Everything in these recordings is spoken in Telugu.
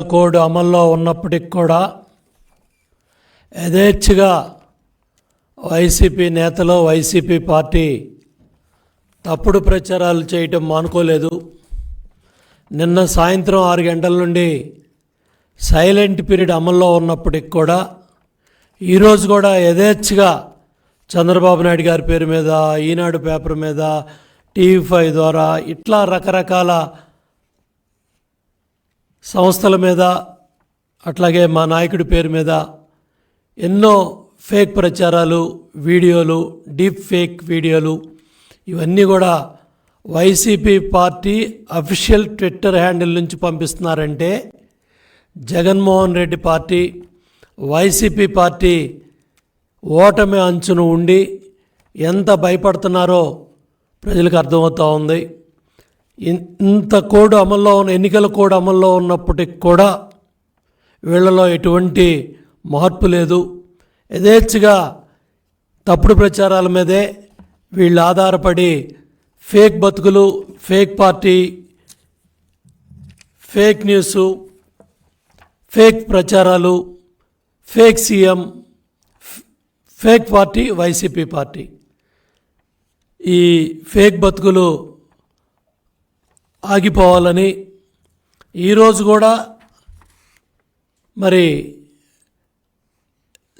కోడ్ అమల్లో ఉన్నప్పటికి కూడా యథేచ్ఛగా వైసీపీ నేతలు వైసీపీ పార్టీ తప్పుడు ప్రచారాలు చేయటం మానుకోలేదు. నిన్న సాయంత్రం ఆరు గంటల నుండి సైలెంట్ పీరియడ్ అమల్లో ఉన్నప్పటికి కూడా ఈరోజు కూడా యథేచ్ఛగా చంద్రబాబు నాయుడు గారి పేరు మీద ఈనాడు పేపర్ మీద టీవీ ఫైవ్ ద్వారా ఇట్లా రకరకాల సంస్థల మీద అట్లాగే మా నాయకుడి పేరు మీద ఎన్నో ఫేక్ ప్రచారాలు వీడియోలు డీప్ ఫేక్ వీడియోలు ఇవన్నీ కూడా YCP party official Twitter handle నుంచి పంపిస్తున్నారంటే Jaganmohan Reddy party YCP party ఓటమి అంచును ఉండి ఎంత భయపడుతున్నారో ప్రజలకు అర్థమవుతూ ఉంది. ఇంత కోడ్ అమల్లో ఉన్న ఎన్నికల కోడ్ అమల్లో ఉన్నప్పటికి కూడా వీళ్ళలో ఎటువంటి మార్పు లేదు. యథేచ్ఛగా తప్పుడు ప్రచారాల మీదే వీళ్ళు ఆధారపడి ఫేక్ బతుకులు fake party fake news fake ప్రచారాలు fake CM fake party YCP party. ఈ ఫేక్ బతుకులు ఆగిపోవాలని ఈరోజు కూడా మరి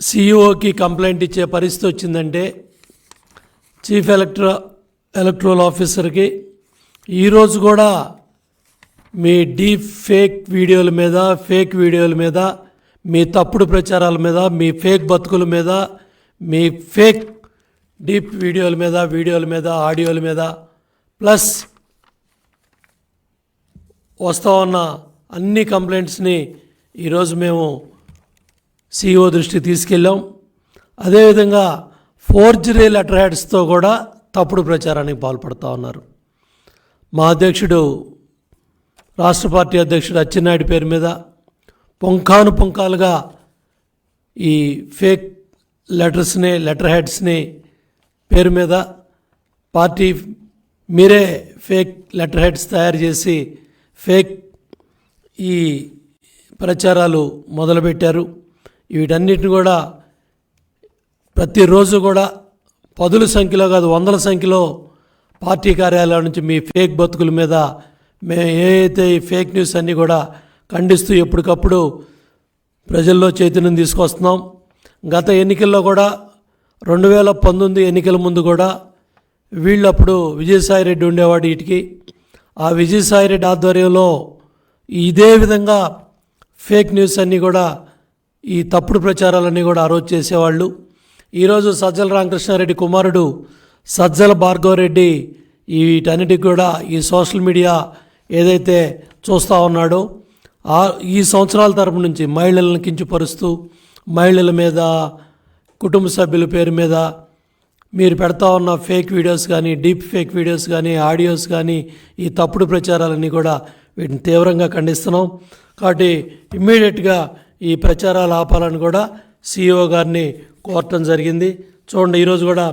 సిఇఓకి కంప్లైంట్ ఇచ్చే పరిస్థితి వచ్చిందంటే చీఫ్ ఎలక్ట్రో ఎలక్ట్రల్ ఆఫీసర్కి ఈరోజు కూడా మీ డీప్ ఫేక్ వీడియోల మీద ఫేక్ వీడియోల మీద మీ తప్పుడు ప్రచారాల మీద మీ ఫేక్ బతుకుల మీద మీ ఫేక్ డీప్ వీడియోల మీద వీడియోల మీద ఆడియోల మీద ప్లస్ వస్తూ ఉన్న అన్ని కంప్లైంట్స్ని ఈరోజు మేము సిఇఓ దృష్టికి తీసుకెళ్ళాం. అదేవిధంగా ఫోర్జరీ లెటర్ హెడ్స్తో కూడా తప్పుడు ప్రచారానికి పాల్పడుతూ ఉన్నారు. మా అధ్యక్షుడు రాష్ట్ర పార్టీ అధ్యక్షుడు అచ్చెన్నాయుడు పేరు మీద పుంఖాను పుంఖాలుగా ఈ ఫేక్ లెటర్స్ని లెటర్ హెడ్స్ని పేరు మీద పార్టీ మీరే ఫేక్ లెటర్ హెడ్స్ తయారు చేసి ఫేక్ ఈ ప్రచారాలు మొదలుపెట్టారు. వీటన్నిటిని కూడా ప్రతిరోజు కూడా పదుల సంఖ్యలో కాదు వందల సంఖ్యలో పార్టీ కార్యాలయం నుంచి మీ ఫేక్ బతుకుల మీద మేము ఏదైతే ఈ ఫేక్ న్యూస్ అన్నీ కూడా ఖండిస్తూ ఎప్పటికప్పుడు ప్రజల్లో చైతన్యం తీసుకొస్తున్నాం. గత ఎన్నికల్లో కూడా రెండు వేల పంతొమ్మిది ఎన్నికల ముందు కూడా వీళ్ళు అప్పుడు విజయసాయిరెడ్డి ఉండేవాడు వీటికి ఆ విజయసాయిరెడ్డి ఆధ్వర్యంలో ఇదే విధంగా ఫేక్ న్యూస్ అన్నీ కూడా ఈ తప్పుడు ప్రచారాలన్నీ కూడా ఆ రోజు చేసేవాళ్ళు. ఈరోజు సజ్జల రామకృష్ణారెడ్డి కుమారుడు సజ్జల భార్గవరెడ్డి వీటన్నిటికి కూడా ఈ సోషల్ మీడియా ఏదైతే చూస్తూ ఉన్నాడో ఆ ఈ సంవత్సరాల తరపు నుంచి మహిళలను కించుపరుస్తూ మహిళల మీద కుటుంబ సభ్యుల పేరు మీద మీరు పెడతా ఉన్న ఫేక్ వీడియోస్ కానీ డీప్ ఫేక్ వీడియోస్ కానీ ఆడియోస్ కానీ ఈ తప్పుడు ప్రచారాలన్నీ కూడా వీటిని తీవ్రంగా ఖండిస్తున్నాం. కాబట్టి ఇమ్మీడియట్గా ఈ ప్రచారాలు ఆపాలని కూడా సిఇఓ గారిని కోరటం జరిగింది. చూడండి ఈరోజు కూడా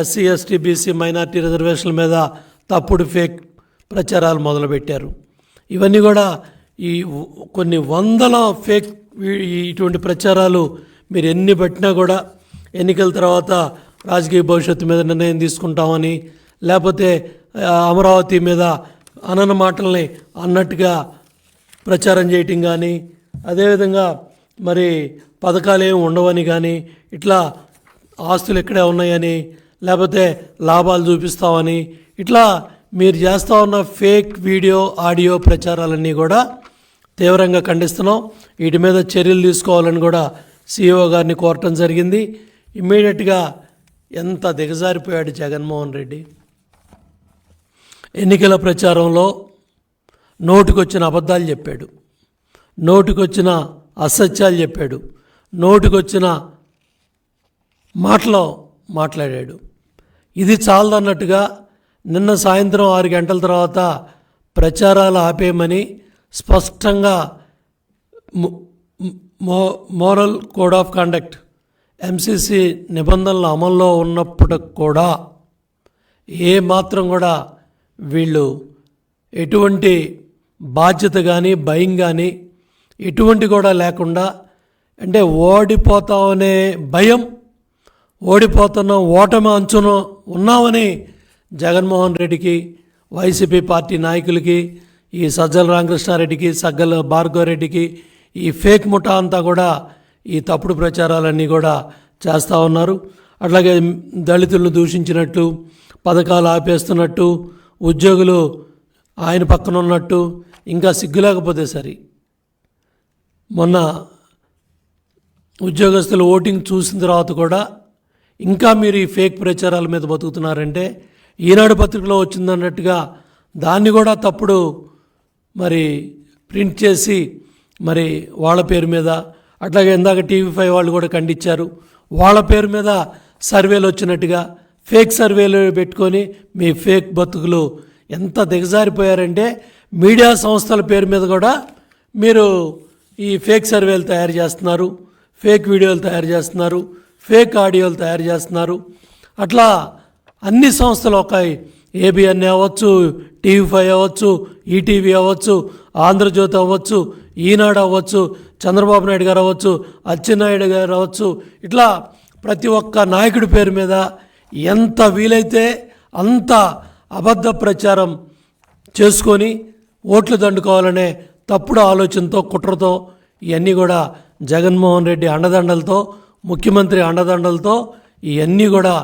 ఎస్సీ ఎస్టీ బీసీ మైనార్టీ రిజర్వేషన్ల మీద తప్పుడు ఫేక్ ప్రచారాలు మొదలుపెట్టారు. ఇవన్నీ కూడా ఈ కొన్ని వందల ఫేక్ ఇటువంటి ప్రచారాలు మీరు ఎన్ని పట్టినా కూడా ఎన్నికల తర్వాత రాజకీయ భవిష్యత్తు మీద నిర్ణయం తీసుకుంటామని లేకపోతే అమరావతి మీద అనన మాటల్ని అన్నట్టుగా ప్రచారం చేయటం కానీ అదేవిధంగా మరి పథకాలు ఏమి ఉండవని కానీ ఇట్లా ఆస్తులు ఇక్కడే ఉన్నాయని లేకపోతే లాభాలు చూపిస్తామని ఇట్లా మీరు చేస్తూ ఉన్న ఫేక్ వీడియో ఆడియో ప్రచారాలన్నీ కూడా తీవ్రంగా ఖండిస్తున్నాం. వీటి మీద చర్యలు తీసుకోవాలని కూడా సిఇఓ గారిని కోరటం జరిగింది. ఇమ్మీడియట్గా ఎంత దిగజారిపోయాడు జగన్మోహన్ రెడ్డి. ఎన్నికల ప్రచారంలో నోటికొచ్చిన అబద్ధాలు చెప్పాడు. నోటికొచ్చిన అసత్యాలు చెప్పాడు. నోటికొచ్చిన మాటలో మాట్లాడాడు. ఇది చాలదన్నట్టుగా నిన్న సాయంత్రం ఆరు గంటల తర్వాత ప్రచారాలు ఆపేయమని స్పష్టంగా mo moral code of conduct MCC నిబంధనలు అమల్లో ఉన్నప్పటికి కూడా ఏ మాత్రం కూడా వీళ్ళు ఎటువంటి బాధ్యత కానీ భయం కానీ ఎటువంటి కూడా లేకుండా అంటే ఓడిపోతామనే భయం ఓడిపోతున్నాం ఓటమి అంచున ఉన్నామని జగన్మోహన్ రెడ్డికి వైసీపీ పార్టీ నాయకులకి ఈ సజ్జల రామకృష్ణారెడ్డికి సగ్గల భార్గవరెడ్డికి ఈ ఫేక్ ముఠా అంతా కూడా ఈ తప్పుడు ప్రచారాలన్నీ కూడా చేస్తూ ఉన్నారు. అట్లాగే దళితులను దూషించినట్టు పథకాలు ఆపేస్తున్నట్టు ఉద్యోగులు ఆయన పక్కన ఉన్నట్టు ఇంకా సిగ్గులేకపోతే సరి. మొన్న ఉద్యోగస్తులు ఓటింగ్ చూసిన తర్వాత కూడా ఇంకా మీరు ఈ ఫేక్ ప్రచారాల మీద బతుకుతున్నారంటే ఈనాడు పత్రికలో వచ్చిందన్నట్టుగా దాన్ని కూడా తప్పుడు మరి ప్రింట్ చేసి మరి వాళ్ళ పేరు మీద అట్లాగే ఇందాక టీవీ ఫైవ్ వాళ్ళు కూడా ఖండించారు. వాళ్ళ పేరు మీద సర్వేలు వచ్చినట్టుగా ఫేక్ సర్వేలు పెట్టుకొని మీ ఫేక్ బతుకులు ఎంత దిగజారిపోయారంటే మీడియా సంస్థల పేరు మీద కూడా మీరు ఈ ఫేక్ సర్వేలు తయారు చేస్తున్నారు ఫేక్ వీడియోలు తయారు చేస్తున్నారు ఫేక్ ఆడియోలు తయారు చేస్తున్నారు. అట్లా అన్ని సంస్థలు ఒక ఏబిఎన్ అవ్వచ్చు టీవీ ఫైవ్ అవ్వచ్చు ఈటీవీ అవ్వచ్చు ఆంధ్రజ్యోతి అవ్వచ్చు ఈనాడు అవ్వచ్చు చంద్రబాబు నాయుడు గారు అవ్వచ్చు అచ్చెన్నాయుడు గారు అవ్వచ్చు ఇట్లా ప్రతి ఒక్క నాయకుడి పేరు మీద ఎంత వీలైతే అంత అబద్ధ ప్రచారం చేసుకొని ఓట్లు దండుకోవాలనే తప్పుడు ఆలోచనతో కుట్రతో ఇవన్నీ కూడా జగన్మోహన్ రెడ్డి అండదండలతో ముఖ్యమంత్రి అండదండలతో ఇవన్నీ కూడా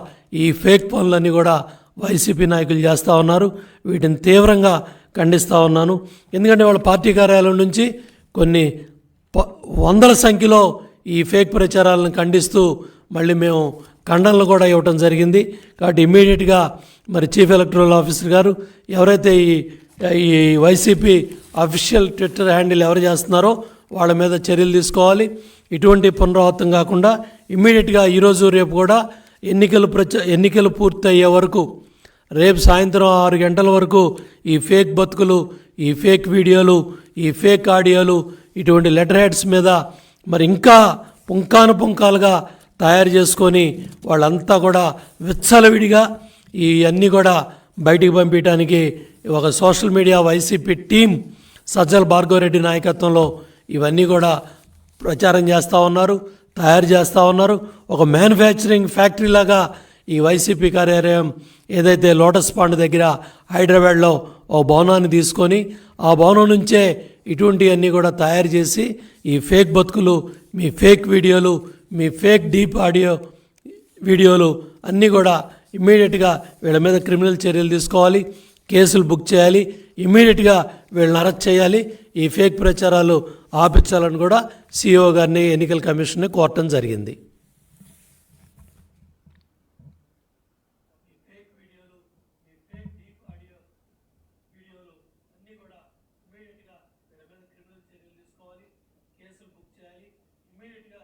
ఈ ఫేక్ పనులన్నీ కూడా వైసీపీ నాయకులు చేస్తూ ఉన్నారు. వీటిని తీవ్రంగా ఖండిస్తూ ఉన్నాను. ఎందుకంటే వాళ్ళ పార్టీ కార్యాలయం నుంచి కొన్ని ప- వందల సంఖ్యలో ఈ ఫేక్ ప్రచారాలను ఖండిస్తూ మళ్ళీ మేము ఖండనలు కూడా ఇవ్వటం జరిగింది. కాబట్టి ఇమ్మీడియట్గా మరి చీఫ్ ఎలక్టరల్ ఆఫీసర్ గారు ఎవరైతే ఈ ఈ వైసీపీ అఫీషియల్ ట్విట్టర్ హ్యాండిల్ ఎవరు చేస్తున్నారో వాళ్ళ మీద చర్యలు తీసుకోవాలి. ఇటువంటి పునరావృతం కాకుండా ఇమ్మీడియట్గా ఈరోజు రేపు కూడా ఎన్నికలు ప్రచ ఎన్నికలు పూర్తయ్యే వరకు రేపు సాయంత్రం ఆరు గంటల వరకు ఈ ఫేక్ బతుకులు ఈ ఫేక్ వీడియోలు ఈ ఫేక్ ఆడియోలు ఇటువంటి లెటర్ హెడ్స్ మీద మరి ఇంకా పుంకాను పుంకాలుగా తయారు చేసుకొని వాళ్ళంతా కూడా విచ్చలవిడిగా ఈ అన్నీ కూడా బయటికి పంపించడానికి ఒక social media YCP team Sajjala Bhargava Reddy నాయకత్వంలో ఇవన్నీ కూడా ప్రచారం చేస్తూ ఉన్నారు తయారు చేస్తూ ఉన్నారు. ఒక మ్యానుఫ్యాక్చరింగ్ ఫ్యాక్టరీ లాగా ఈ వైసీపీ కార్యాలయం ఏదైతే లోటస్ పాండ్ దగ్గర హైదరాబాద్లో ఓ భవనాన్ని తీసుకొని ఆ భవనం నుంచే ఇటువంటివన్నీ కూడా తయారు చేసి ఈ ఫేక్ బతుకులు మీ ఫేక్ వీడియోలు మీ ఫేక్ డీప్ ఆడియో వీడియోలు అన్నీ కూడా ఇమ్మీడియట్గా వీళ్ళ మీద క్రిమినల్ చర్యలు తీసుకోవాలి కేసులు బుక్ చేయాలి ఇమ్మీడియట్గా వీళ్ళని అరెస్ట్ చేయాలి ఈ ఫేక్ ప్రచారాలు ఆపించాలని కూడా సిఇఓ గారిని ఎన్నికల కమిషన్ని కోరటం జరిగింది. కేసులు బుక్ చేయాలి ఇమ్మీడియట్గా